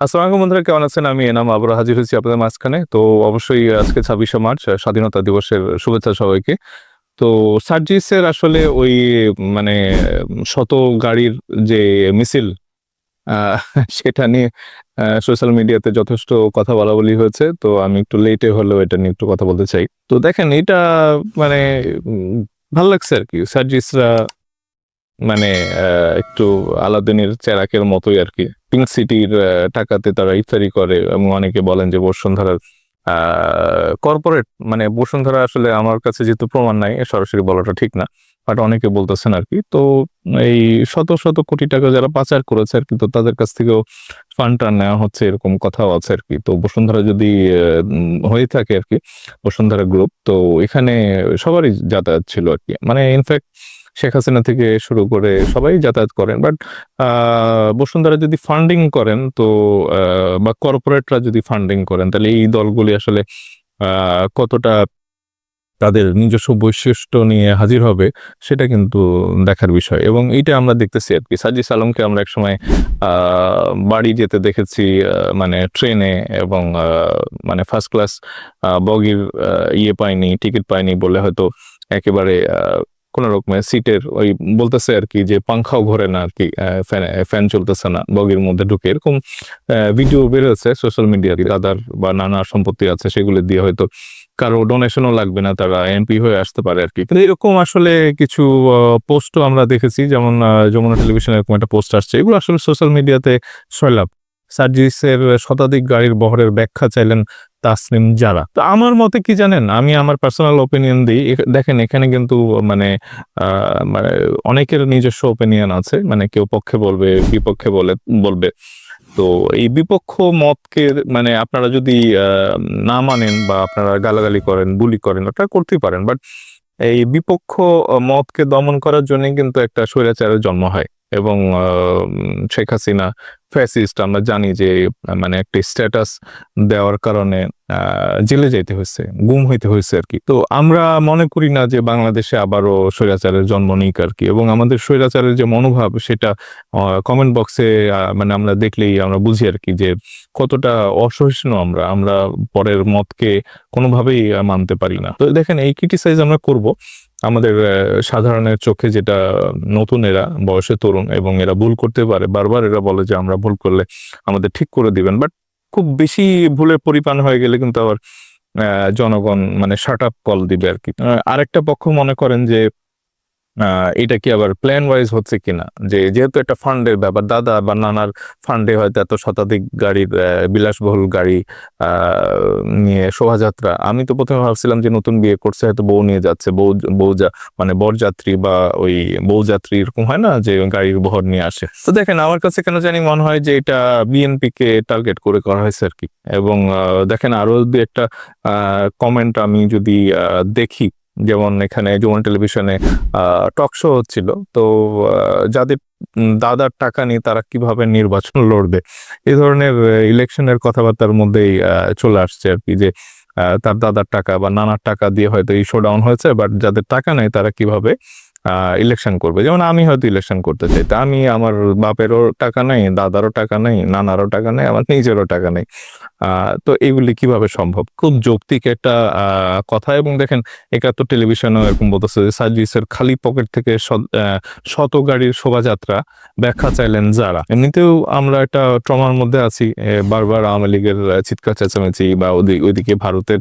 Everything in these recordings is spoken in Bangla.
আসসালামু বন্ধুরা, কেমন আছেন? আমি এনাম আবার হাজির হয়েছি আপনাদের মাঝখানে। তো অবশ্যই আজকে ছাব্বিশে মার্চ স্বাধীনতা দিবসের শুভেচ্ছা সবাইকে। তো সার্জিসের আসলে ওই মানে শত গাড়ির যে মিছিল সেটা নিয়ে সোশ্যাল মিডিয়াতে যথেষ্ট কথা বলা বলি হয়েছে। তো আমি একটু লেটে হলেও এটা নিয়ে একটু কথা বলতে চাই। তো দেখেন, এটা মানে ভালো লাগছে আর কি। সার্জিসরা মানে একটু আলাদিনের চেরাকের মতোই আর কি। পিঙ্ক সিটির টাকাতে তারা ইফতারি করে এবং অনেকে বলেন যে বসুন্ধরার কর্পোরেট মানে বসুন্ধরা আসলে আমার কাছে যেহেতু প্রমাণ নাই, সরাসরি বলাটা ঠিক না বাট অনেকে বলতেছেন আর কি তো এই শত শত কোটি টাকা যারা পাচার করেছে আর কি তো তাদের কাছ থেকেও ফান্ডটা নেওয়া হচ্ছে এরকম কথাও আছে আর কি তো বসুন্ধরা যদি হয়ে থাকে আর কি বসুন্ধরা গ্রুপ তো এখানে সবারই যাতায়াত ছিল আর কি মানে ইনফ্যাক্ট শেখ হাসিনা থেকে শুরু করে সবাই যাতায়াত করেন। বাট বসুন্ধরা যদি ফান্ডিং করেন, তো বা কর্পোরেটরা যদি ফান্ডিং করেন, তাহলে এই দলগুলি আসলে কতটা তাদের নিজস্ব বৈশিষ্ট্য নিয়ে হাজির হবে, সেটা কিন্তু দেখার বিষয়। এবং এইটা আমরা দেখতেছি আর কি। সাজিস আলমকে আমরা একসময় বাড়ি যেতে দেখেছি মানে ট্রেনে এবং মানে ফার্স্ট ক্লাস বগির ইয়ে পাইনি টিকিট পাইনি বলে হয়তো একেবারে কোন রকমের সিটের ওই বলতেছে আর কি যে পাংখাও ঘোরে না আর কি ফ্যান চলতেছে না, বগির মধ্যে ঢুকে। এরকম ভিডিও বেরোচ্ছে সোশ্যাল মিডিয়াতে দাদার বা নানা সম্পত্তি আছে সেগুলো দিয়ে হয়তো কারও ডোনেশনও লাগবে না, তারা এমপি হয়ে আসতে পারে আর কি। কিন্তু এরকম আসলে কিছু পোস্টও আমরা দেখেছি, যেমন যমুনা টেলিভিশনে এরকম একটা পোস্ট আসছে। এগুলো আসলে সোশ্যাল মিডিয়াতে সয়লাভ। সার্জিসের শতাধিক গাড়ির বহরের ব্যাখ্যা চাইলেন তাসনিম যারা। তো আমার মতে কি জানেন? আমি আমার পার্সোনাল ওপিনিয়ন দিই। দেখেন, এখানে কিন্তু মানে মানে অনেকের নিজস্ব ওপিনিয়ন আছে। মানে কেউ পক্ষে বলবে, বিপক্ষে বলে, বলবে। তো এই বিপক্ষ মতকে মানে আপনারা যদি না মানেন বা আপনারা গালাগালি করেন, বুলি করেন, ওটা করতেই পারেন। বাট এই বিপক্ষ মতকে দমন করার জন্য কিন্তু একটা স্বৈরাচারের জন্ম হয়। এবং শেখ হাসিনা ফ্যাসিস্ট আমরা জানি যে মানে একটা স্ট্যাটাস দেওয়ার কারণে জেলে যাইতে হয়েছে গুম হইতে হয়েছে আর কি তো আমরা মনে করি না যে বাংলাদেশে আবারও স্বৈরাচারের জন্ম নিক আর কি এবং আমাদের স্বৈরাচারের যে মনোভাব সেটা কমেন্ট বক্সে মানে আমরা দেখলেই আমরা বুঝি আর কি যে কতটা অসহিষ্ণু আমরা আমরা পরের মতকে কোনোভাবেই মানতে পারি না। তো দেখেন এই ক্রিটিসাইজ আমরা করব আমাদের সাধারণের চোখে যেটা নতুন এরা বয়সে তরুণ এবং এরা ভুল করতে পারে, বারবার এরা বলে যে আমরা ভুল করলে আমাদের ঠিক করে দিবেন, বাট খুব বেশি ভুলের পরিপান হয়ে গেলে কিন্তু আবার জনগণ মানে শার্ট আপ কল দিবে আর কি। আরেকটা পক্ষ মনে করেন যে এটা কি আবার প্ল্যান ওয়াইজ হচ্ছে কিনা? যে যেহেতু একটা ফান্ডের ব্যাপার, দাদা বা নানার ফান্ডে হয়তো এত শতাধিক গাড়ির বিলাসবহুল গাড়ি নিয়ে শোভাযাত্রা, আমি তো প্রথমে ভাবছিলাম যে নতুন বিয়ে করছে, হয়তো বউ নিয়ে যাচ্ছে, বউ বউ যা মানে বরযাত্রী বা ওই বউযাত্রী এরকম হয় না যে গাড়ির বহর নিয়ে আসে। তো দেখেন, আমার কাছে কেন জানি মনে হয় যে এটা বিএনপি কে টার্গেট করে করা হয়েছে আর কি। এবং দেখেন আরও একটা কমেন্ট আমি যদি দেখি যেমন এখানে যমুনা টেলিভিশনে টক শো হচ্ছিল তো যাদের দাদার টাকা নিয়ে তারা কীভাবে নির্বাচন লড়বে? এ ধরনের ইলেকশনের কথাবার্তার মধ্যেই চলে আসছে আর কি যে তার দাদার টাকা বা নানার টাকা দিয়ে হয়তো এই শো ডাউন হয়েছে বাট যাদের টাকা নেই তারা কীভাবে ইলেকশন করবে। যেমন আমি হয়তো ইলেকশন করতে চাই। তা আমি আমার বাপেরও টাকা নেই, দাদারও টাকা নেই, নানারও টাকা নেই, আমার নিজেরও টাকা নেই। তো এগুলি কীভাবে সম্ভব? খুব যৌক্তিক একটা কথা। এবং দেখেন, একাত্তর টেলিভিশনও এরকম বলতেছে যে, সার্জিসের খালি পকেট থেকে শত গাড়ির শোভাযাত্রা ব্যাখ্যা চাইলেন যারা। এমনিতেও আমরা একটা ট্রমার মধ্যে আছি। বারবার আওয়ামী লীগের চিৎকার, চেঁচামেচি বা ওইদিকে ভারতের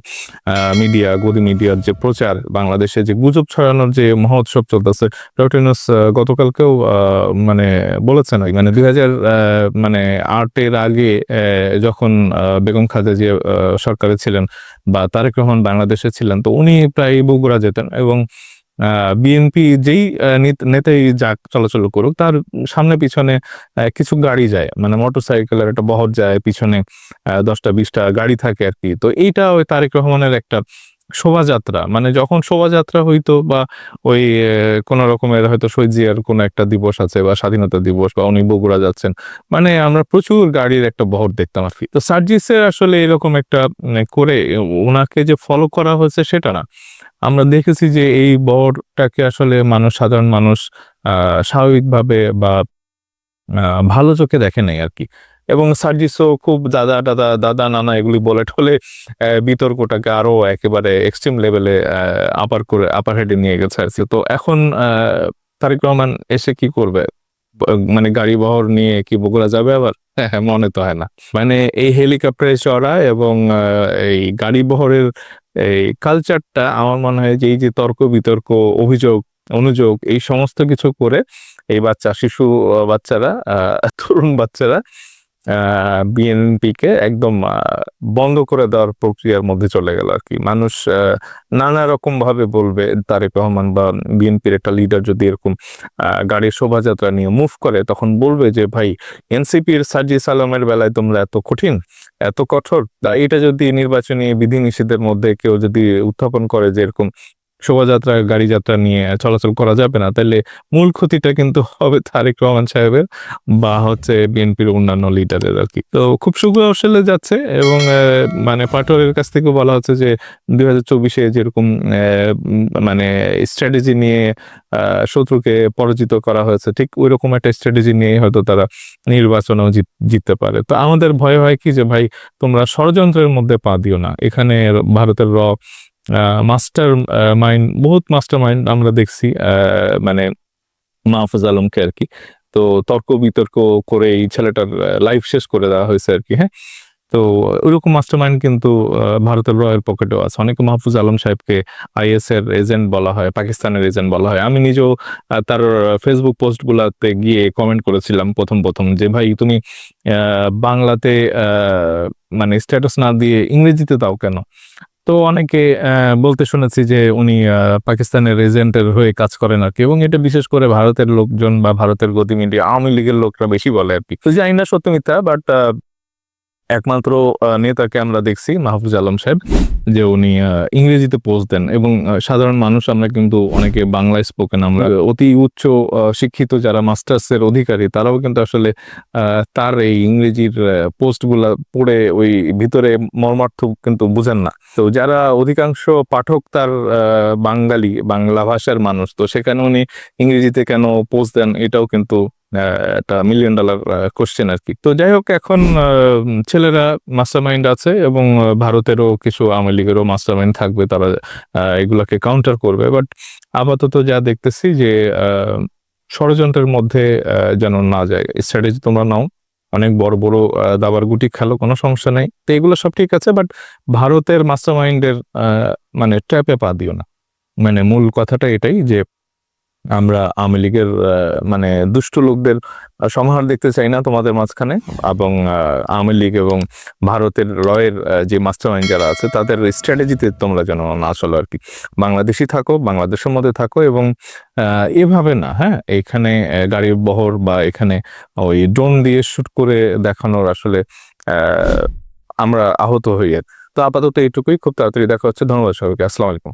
মিডিয়া, গদি মিডিয়ার যে প্রচার, বাংলাদেশে যে গুজব ছড়ানোর যে মহোৎসব গতকালকেও মানে বলেছেন মানে দুই হাজার মানে আটের আগে যখন বেগম খালেদা আহ, সরকারে ছিলেন বা তারেক রহমান বাংলাদেশে ছিলেন তো উনি প্রায় বগুড়া যেতেন এবং বিএনপি যেই নেতাই যাক চলাচল করুক তার সামনে পিছনে কিছু গাড়ি যায় মানে মোটরসাইকেলের একটা বহর যায় পিছনে দশটা বিশটা গাড়ি থাকে আর কি। তো এইটা ওই তারেক রহমানের একটা শোভাযাত্রা মানে যখন শোভাযাত্রা হইতো বা ওই কোন রকমের হয়তো শহীদ জিয়ার কোনো একটা দিবস আছে বা স্বাধীনতা দিবস বা উনি বগুড়া যাচ্ছেন মানে আমরা প্রচুর গাড়ির একটা বহর দেখতাম আর কি। তো সার্জিসের আসলে এরকম একটা করে ওনাকে যে ফলো করা হয়েছে সেটা না। আমরা দেখেছি যে এই বহরটাকে আসলে মানুষ, সাধারণ মানুষ স্বাভাবিকভাবে বা ভালো চোখে দেখে নাই আর কি। এবং সার্জিসও খুব দাদা দাদা দাদা নানা এগুলি বলে আহ, বিতর্কটাকে আরও একেবারে এক্সট্রিম লেভেলে আপার করে আপার হেডে নিয়ে গেছে আর। তো এখন তারেক রহমান এসে কি করবে? মানে গাড়ি বহর নিয়ে কি বগুড়া যাবে আবার? হ্যাঁ হ্যাঁ, মনে তো হয় না। মানে এই হেলিকপ্টারে চড়া এবং এই গাড়ি বহরের এই কালচারটা আমার মনে হয় যে এই যে তর্ক বিতর্ক অভিযোগ অনুযোগ এই সমস্ত কিছু করে এই বাচ্চা শিশু বাচ্চারা তরুণ বাচ্চারা বিএনপি কে একদম বন্ধ করে দেওয়ার প্রক্রিয়ার মধ্যে চলে গেল আর কি। মানুষ নানা রকম ভাবে বলবে, তারেক রহমান বা বিএনপির একটা লিডার যদি এরকম গাড়ির শোভাযাত্রা নিয়ে মুভ করে, তখন বলবে যে, ভাই এনসিপির সার্জিস আলমের বেলায় তোমরা এত কঠিন, এত কঠোর। এটা যদি নির্বাচনী বিধিনিষেধের মধ্যে কেউ যদি উত্থাপন করে যে এরকম শোভাযাত্রা গাড়ি যাত্রা নিয়ে চলাচল করা যাবে না। তাহলে মূল ক্ষতিটা কিন্তু হবে তারেক রহমান সাহেবের বা হচ্ছে বিএনপির অন্যান্য লিডারের আর কি। তো খুব সুকৌশলে যাচ্ছে এবং মানে পাটোয়ারির কাছ থেকে বলা হচ্ছে যে দুই হাজার চব্বিশে যেরকম মানে স্ট্র্যাটেজি নিয়ে শত্রুকে পরাজিত করা হয়েছে, ঠিক ওই রকম একটা স্ট্র্যাটেজি নিয়ে হয়তো তারা নির্বাচনেও জিত- জিততে পারে। তো আমাদের ভয় হয় কি যে ভাই তোমরা ষড়যন্ত্রের মধ্যে পা দিও না। এখানে ভারতের র মাস্টার মাইন্ড বহুত মাস্টার মাইন্ড আমরা দেখছি মানে মাহফুজ আলমকে আর কি। তো তর্ক বিতর্ক করে এই ছেলেটার লাইফ শেষ করে দেওয়া হয়েছে আর কি হ্যাঁ? তো ওইরকম মাস্টার মাইন্ড কিন্তু ভারতের রয়্যাল পকেটেও আছে। অনেকে মাহফুজ আলম সাহেবকে আইএস এর এজেন্ট বলা হয়, পাকিস্তানের এজেন্ট বলা হয়। আমি নিজেও তার ফেসবুক পোস্ট গুলাতে গিয়ে কমেন্ট করেছিলাম প্রথম প্রথম যে, ভাই, তুমি বাংলাতে মানে স্ট্যাটাস না দিয়ে ইংরেজিতে দাও কেন? তো অনেকে বলতে শুনেছি যে উনি পাকিস্তানের এজেন্টের হয়ে কাজ করেন আর কি এবং এটা বিশেষ করে ভারতের লোকজন বা ভারতের গতি মিডিয়া আওয়ামী লীগের লোকরা বেশি বলে আর কি। তো জানি না সত্য বাট একমাত্র নেতাকে আমরা দেখছি মাহফুজ আলম সাহেব যে উনি ইংরেজিতে পোস্ট দেন এবং সাধারণ মানুষ আমরা কিন্তু অনেকে বাংলায় স্পোকেন আমরা অতি উচ্চ শিক্ষিত যারা মাস্টার্স এর অধিকারী তারাও কিন্তু আসলে তার এই ইংরেজির পোস্টগুলা পড়ে ওই ভিতরে মর্মার্থ কিন্তু বুঝেন না। তো যারা অধিকাংশ পাঠক তার বাঙালি বাংলা ভাষার মানুষ তো সেখানে উনি ইংরেজিতে কেন পোস্ট দেন এটাও কিন্তু একটা মিলিয়ন ডলার কোশ্চেন আর কি তো যাই হোক, এখন ছেলেরা মাস্টার মাইন্ড আছে এবং ভারতেরও কিছু আওয়ামী লীগেরও মাস্টার মাইন্ড থাকবে, তারা এগুলাকে কাউন্টার করবে। বাট আপাতত যা দেখতেছি যে ষড়যন্ত্রের মধ্যে যেন না যায়। স্ট্র্যাটেজি তোমরা নাও, অনেক বড় বড় দাবার গুটি খেলো, কোনো সমস্যা নেই। তো এগুলো সব ঠিক আছে বাট ভারতের মাস্টার মাইন্ডের মানে ট্র্যাপে পা দিও না। মানে মূল কথাটা এটাই যে আমরা আওয়ামী লীগের মানে দুষ্ট লোকদের সমাহার দেখতে চাই না তোমাদের মাঝখানে। এবং আওয়ামী লীগ এবং ভারতের রয়ের যে মাস্টার মাইন্ড যারা আছে, তাদের স্ট্র্যাটেজিতে তোমরা যেন না চলো আর কি। বাংলাদেশি থাকো, বাংলাদেশের মধ্যে থাকো এবং এভাবে না হ্যাঁ? এখানে গাড়ির বহর বা এখানে ওই ড্রোন দিয়ে শুট করে দেখানোর আসলে আমরা আহত হই। তো আপাতত এইটুকুই। খুব তাড়াতাড়ি দেখা হচ্ছে। ধন্যবাদ সবাইকে। আসসালামু আলাইকুম।